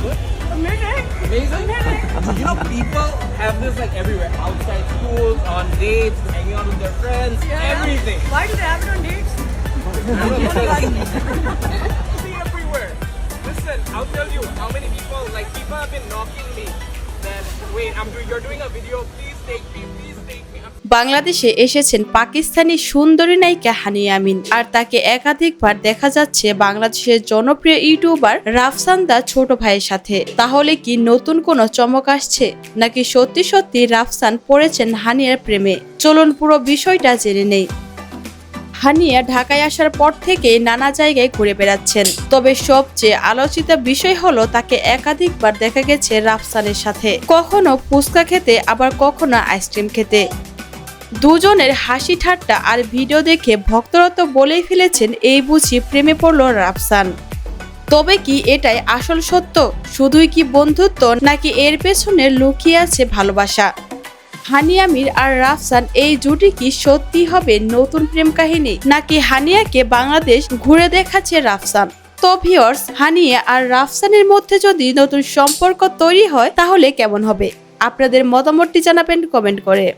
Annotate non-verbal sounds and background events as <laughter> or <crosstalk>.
Amazing. Amazing? you know, people have this like everywhere. Outside schools, on dates, hanging out with their friends, everything. Why do they have it on dates? <laughs> See everywhere. Listen, I'll tell you how many people, like people have been knocking me that, wait, I'm doing, you're doing a video, please take me, বাংলাদেশে এসেছেন পাকিস্তানি সুন্দরী নায়িকা হানিয়া আমিন। আর তাকে একাধিকবার দেখা যাচ্ছে বাংলাদেশের জনপ্রিয় ইউটিউবার রাফসান্দা ছোট ভাইয়ের সাথে। তাহলে কি নতুন কোনো চমক আসছে? নাকি সত্যি সত্যি রাফসান পড়েছেন হানিয়ার প্রেমে? চলুন পুরো বিষয়টা জেনে নেই। হানিয়া ঢাকায় আসার পর থেকে নানা জায়গায় ঘুরে বেড়াচ্ছেন। তবে সবচেয়ে আলোচিত বিষয় হলো তাকে একাধিকবার দেখা গেছে রাফসানের সাথে। কখনো ফুচকা খেতে, আবার কখনো আইসক্রিম খেতে। দুজনের হাসি ঠাট্টা আর ভিডিও দেখে ভক্তরা তো বলেই ফেলেছেন, এই বুঝি প্রেমে পড়ল রাফসান। তবে কি এটাই আসল সত্য? শুধুই কি বন্ধুত্ব নাকি এর পেছনে লুকিয়ে আছে ভালোবাসা? হানিয়া মির আর রাফসান, এই জুটি কি সত্যি হবে নতুন প্রেম কাহিনী? নাকি হানিয়াকে বাংলাদেশ ঘুরে দেখাচ্ছে রাফসান? তো ভিওর্স হানিয়া আর রাফসানের মধ্যে যদি নতুন সম্পর্ক তৈরি হয়, তাহলে কেমন হবে? আপনাদের মতামতটি জানাবেন কমেন্ট করে।